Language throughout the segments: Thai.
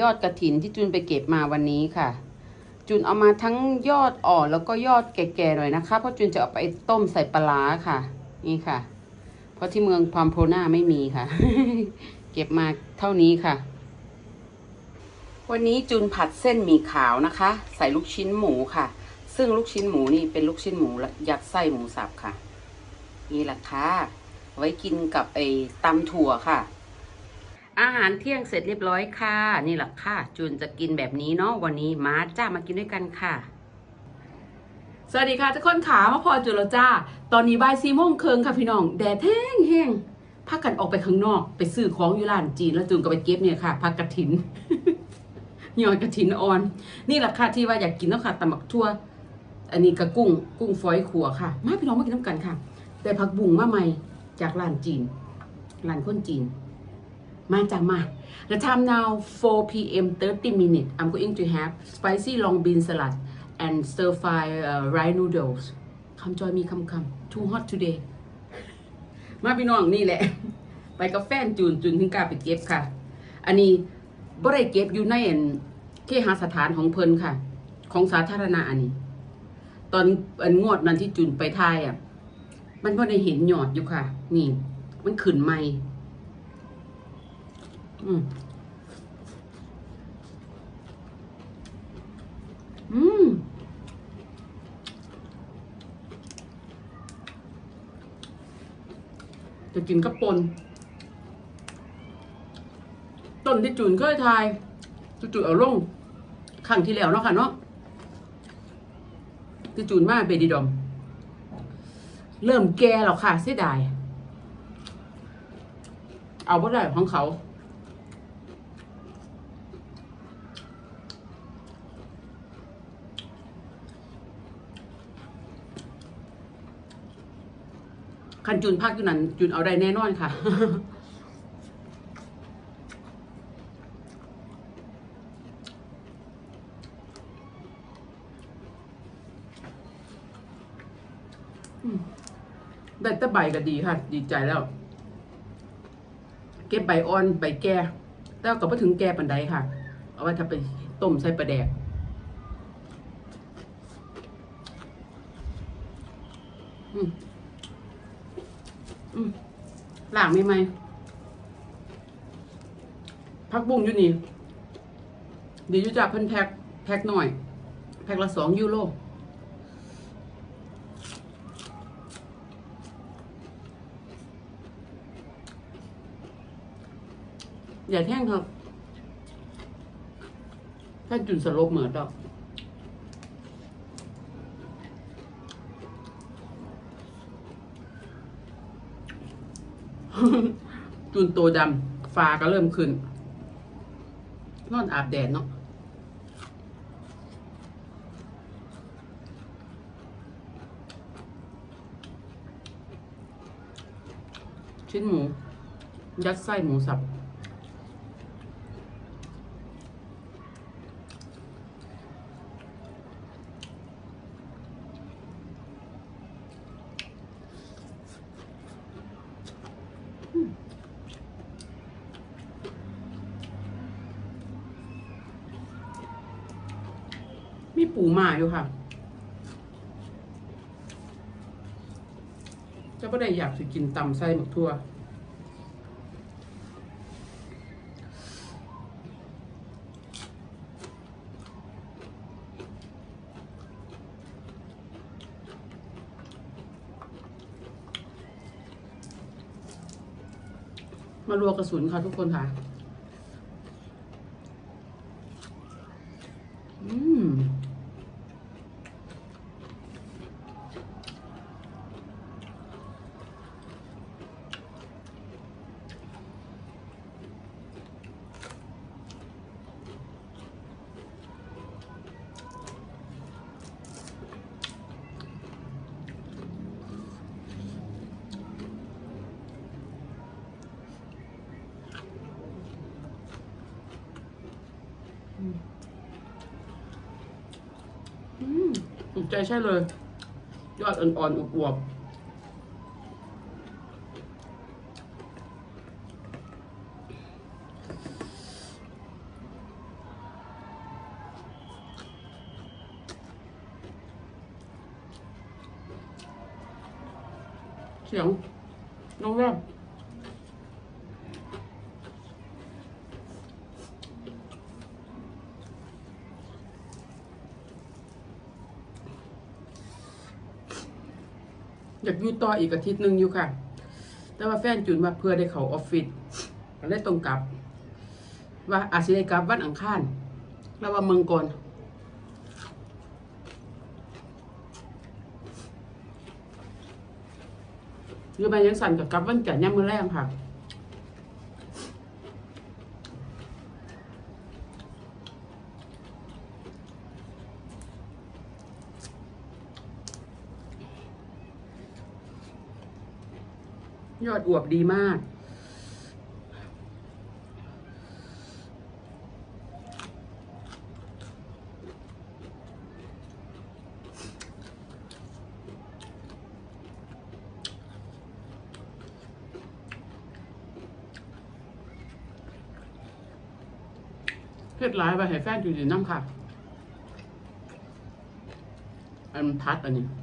ยอดกระถินที่จุนไปเก็บมาวันนี้ค่ะ จุนเอามาทั้งยอดอ่อนแล้วก็ยอดแก่ๆหน่อยนะคะเพราะจุนจะเอาไปต้มใส่ปลาค่ะ นี่ค่ะ เพราะที่เมืองพามโพนาไม่มีค่ะ เก็บมาเท่านี้ค่ะ วันนี้จุนผัดเส้นหมี่ขาวนะคะ ใส่ลูกชิ้นหมูค่ะ ซึ่งลูกชิ้นหมูนี่เป็นลูกชิ้นหมูยัดไส้หมูสับค่ะ นี่แหละค่ะไว้กินกับไอ้ตำถั่วค่ะ อาหารเที่ยงเสร็จเรียบร้อยค่ะ นี่แหละค่ะ จุนจะกินแบบนี้เนาะวันนี้มาจ้ามากินด้วยกันค่ะสวัสดีค่ะทุกคนขามาพอจุลจ้า ตอนนี้บ่ายสี่โมงเครึ่งค่ะพี่น้องแดดแห้งแห้งพากันออกไปข้างนอก ไปซื้อของอยู่ร้านจีนแล้วจูนก็ไปเก็บเนี่ยค่ะผักกระถินยอดกระถินอ่อน นี่แหละค่ะที่ว่าอยากกินเนาะค่ะตำบักทั่ว อันนี้กระกุ้ง กุ้งฝอยขัวค่ะ มาพี่น้องมากินน้ำกันค่ะ แต่ผักบุ้งมาใหม่จากร้านจีนร้านคนจีน มาจากมา The time now 4 p.m. 30 minutes. I'm going to have spicy long bean salad and stir fry uh, rice noodles. Come join me, come come. Too hot today. มาพี่น้องนี่แหละ ไปกับแฟนจูนจูนถึงกล้าไปเก็บค่ะ อันนี้บ่ได้เก็บอยู่ในอันเคหสถานของเพิ่นค่ะ ของสาธารณะอันนี้ ตอนอันงวดนั้นที่จูนไปทายอะ มันบ่ได้เห็นหยอดอยู่ค่ะ นี่ มันขึ้นใหม่ อืมอืมจะกินกระปนต้นที่จูนเคยทายที่จูเอาลงครั้งที่แล้วเนาะค่ะเนาะที่จูนมาเบดีดอม เริ่มแก่แล้วค่ะเสียดาย เอาบ่ได้ของเขา คันจูนภาคอยู่นั้นจูนเอาได้แน่นอนค่ะ ได้แต่ใบก็ดีค่ะ ดีใจแล้ว เก็บใบอ่อน ใบแก่แล้วก็พอถึงแก่ปันไดค่ะ เอาไว้ถ้าไปต้มใส่ปลาแดก อืม อืม หลางไม่ไหมพักบุ้งอยู่นี่ดีอยู่จากเพิ่นแพ็คแพ็คหน่อย แพ็คละสองยูโรอย่าแท่งครับถ้าจุนสลบเหมือนดอก จุนโตดำฟ้าก็เริ่มขึ้น นอนอาบแดดเนาะชิ้นหมู ยัดไส้หมูสับ มีปูหมาอยู่ค่ะ จะไม่ได้อยา กินตำไส้หมกทั่ว มารัวกระสุนค่ะทุกคนค่ะูกใจใช่เลย ยอดอ่อนๆอวบเสียงน้องแรบ อยากอยู่ต่ออีกอาทิตย์หนึ่งอยู่ค่ะ แต่ว่าแฟนจุนว่าเพื่อได้เขาออฟฟิศก็ได้ตรงกลับ ว่าอาจจะได้กลับวันอังคารแล้วว่าเมืองก่อนหรือไปยังสั่นกับกลับวันจันทร์ย่ำมือแรกค่ะ ยอดอวบดีมากเพ็ดร้ายไปให้แฟนอยู่ดีน้ำค่ะ อันพัดอันนี้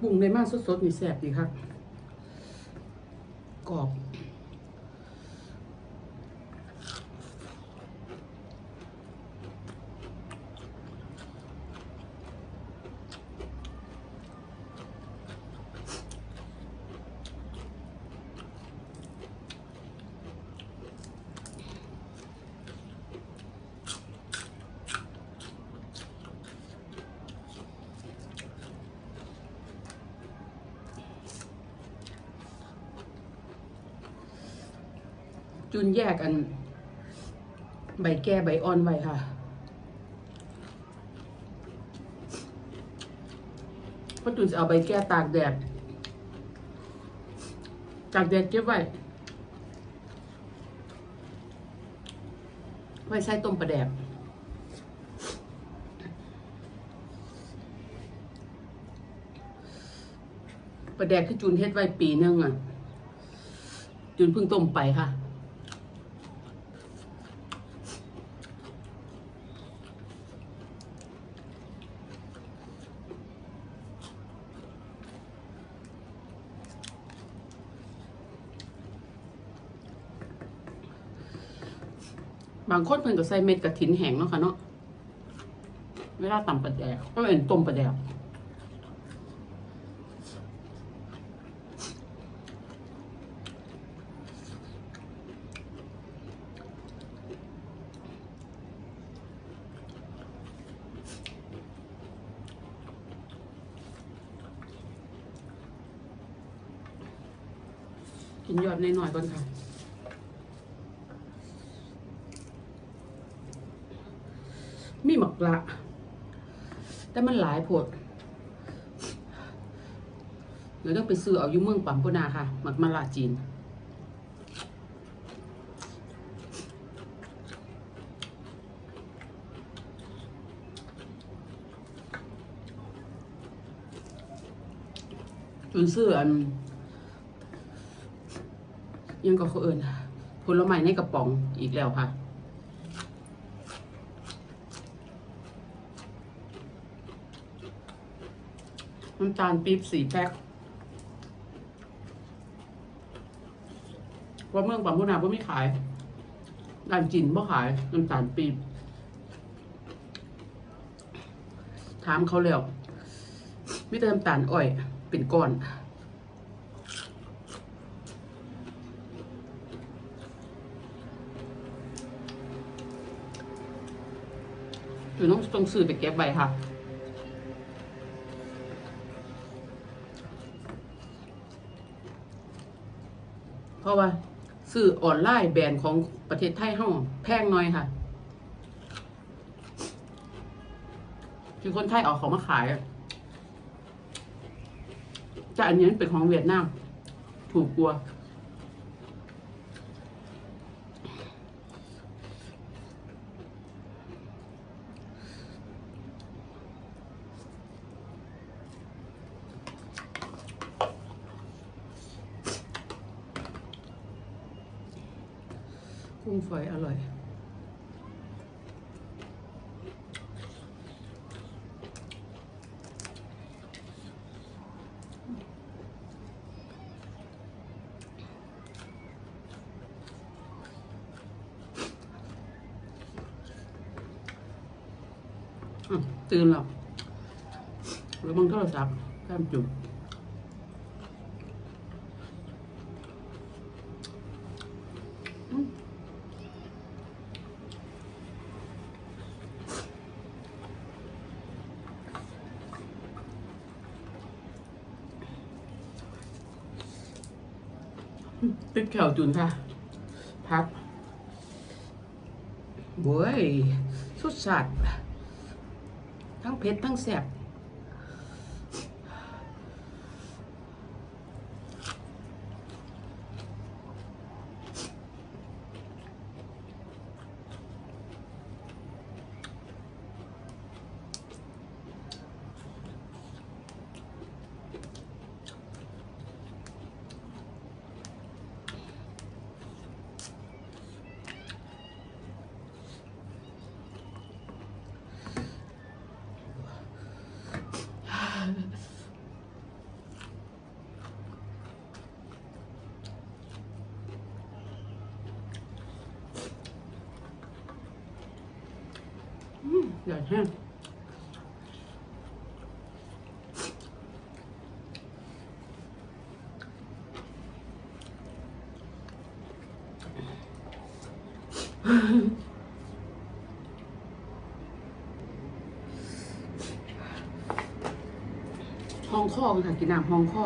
ผักบุ้งในมากสดๆนี่แซ่บดีครับ กรอบ จุนแยกกัน ใบแก้ใบอ่อนไว้ค่ะพราจุนจะเอาใบแก้ตากแดด ตากแดดเก็บไว้ ไว้ใช้ต้มปลาแดกปลาแดกที่จุนเฮ็ดไว้ปีนึงอะจุนเพิ่งต้มไปค่ะ บางคนเพิ่นก็ใส่เม็ดกระถินแห้งเนาะค่ะเนาะเวลาตำปลาแดกก็เป็นต้มปลาแดกกินยอดน้อยๆก่อนค่ะ มีหมักละ แต่มันหลายโพดเดี๋ยวต้องไปซื้อเอาอยู่เมืองปัมพุนาค่ะ หมักมะละจีน จนซื้ออัน ยังก็เขาเอิญผลไม้ในกระป๋องอีกแล้วค่ะ น้ำตาลปี๊บสี่แพ็คว่าเมืองปัมพุนาก็ไม่ขายร้านจินบ่ขายน้ำตาลปี๊บถามเขาแล้วมีแต่น้ำตาลอ้อย เป็นก้อนอยู่ต้องต้องซื้อไปเก็บไว้ค่ะ ราะว่าสื่อออนไลน์แบรนด์ของประเทศไทยห้องแพงหน่อยค่ะ คือคนไทยออกของมาขายจะแต่อันนี้เป็นของเวียดนามถูกกลัว กุ้งฝอยอร่อย ตื่นแล้วแล้วมึงโทรศัพท์แก้มจุ่ม ติดแขวจุนค่ะ พักเว้ย สุดสัตว์ทั้งเผ็ดทั้งแสบให้องข้อกันค่ะกินน้ำห้องข้อ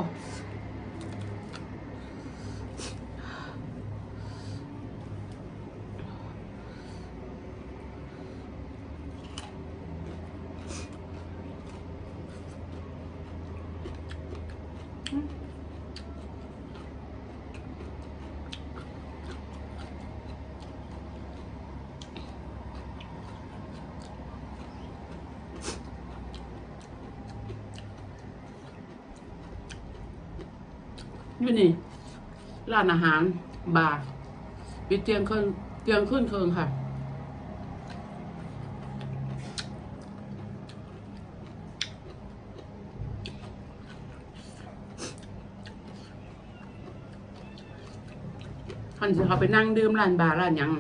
อยู่นี่ ร้านอาหาร บาร์ปิดเตียงขึ้นเตียงขึ้นเคิงค่ะคันสิเขาไปนั่งดื่มร้านบาร์ร้านยัง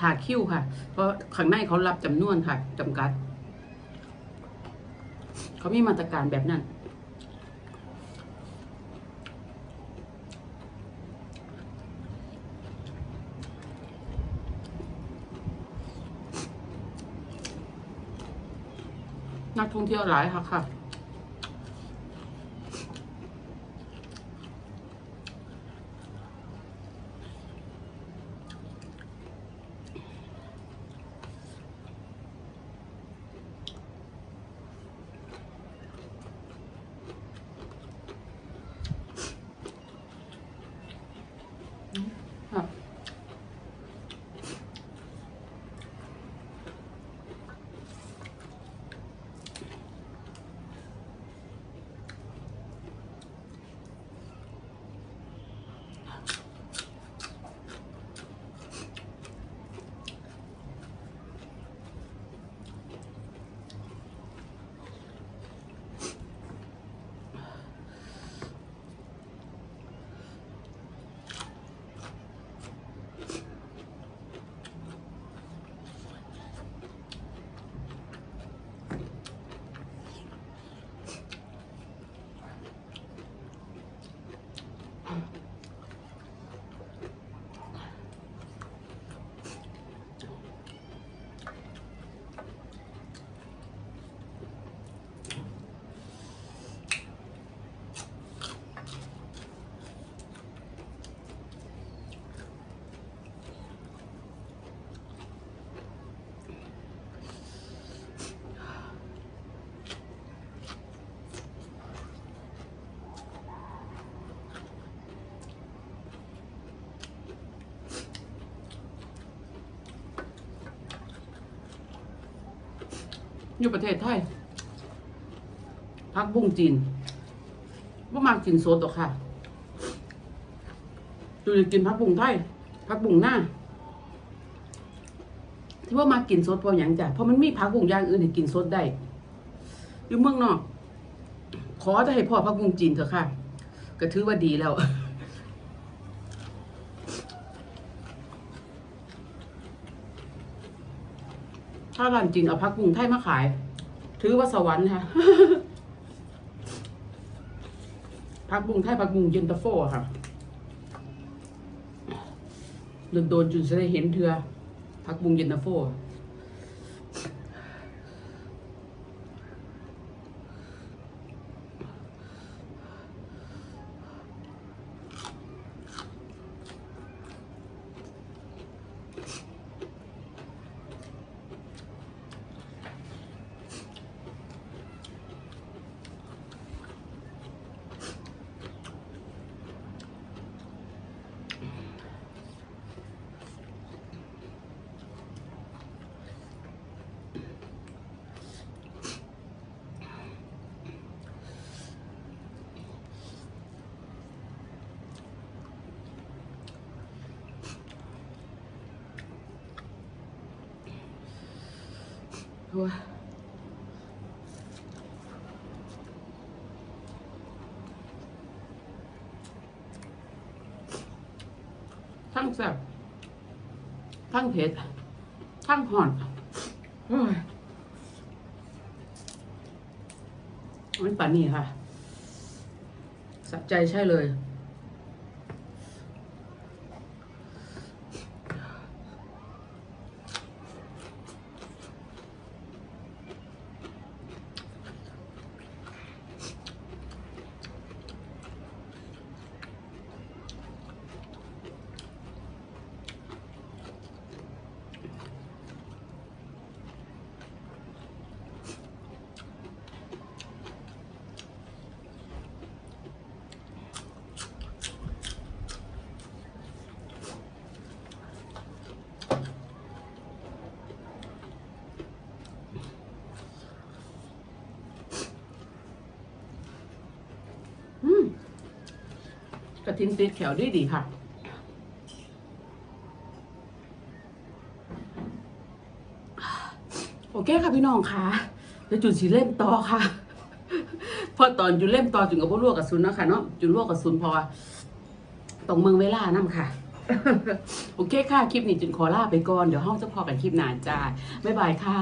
ถาคิวค่ะ เพราะข้างในเขารับจำนวนค่ะจำกัด เขามีมาตรการแบบนั้น นักท่องเที่ยวหลายค่ะค่ะ อยู่ประเทศไทยพักบุ้งจีนว่ามากินโซดหรอกค่ะจูจะกินพักบุ้งไทยพักบุ้งหน้า ที่ว่ามากินโซดเพราะอย่างจ้ะเพราะมันมีพักบุ้งอย่างอื่นให้กินโซดได้อยู่เมืองนอก ขอจะให้พ่อพักบุ้งจีนเถอะค่ะ ก็ถือว่าดีแล้ว ถ้าร้านจีนเอาผักบุ้งไทยมาขาย ถือว่าสวรรค์ค่ะผักบุ้งไทยผักบุ้งเย็นตาโฟอะค่ะโดนโดนจุนจะได้เห็นเธอผักบุ้งเย็นตาโฟ โอ้ยทั้งแซ่บทั้งเผ็ดทั้งห่อนโอ้ยมันป่านนี้ค่ะสะใจใช่เลย อืม กระทินติดแขวดีดีค่ะโอเคค่ะพี่น้องค่ะเดี๋ยวจุนสีเล่มต่อค่ะพอตอนจุนเล่มต่อจุนกับพวกลวกกับซุนเนาะค่ะเนาะจุนลวกกับซุนพอต้องเมืองเวลานั่นค่ะโอเคค่ะ คลิปนี้จุนขอลาไปก่อน เดี๋ยวห้องจะพอกันคลิปหนานจ้าบ๊ายบายค่ะ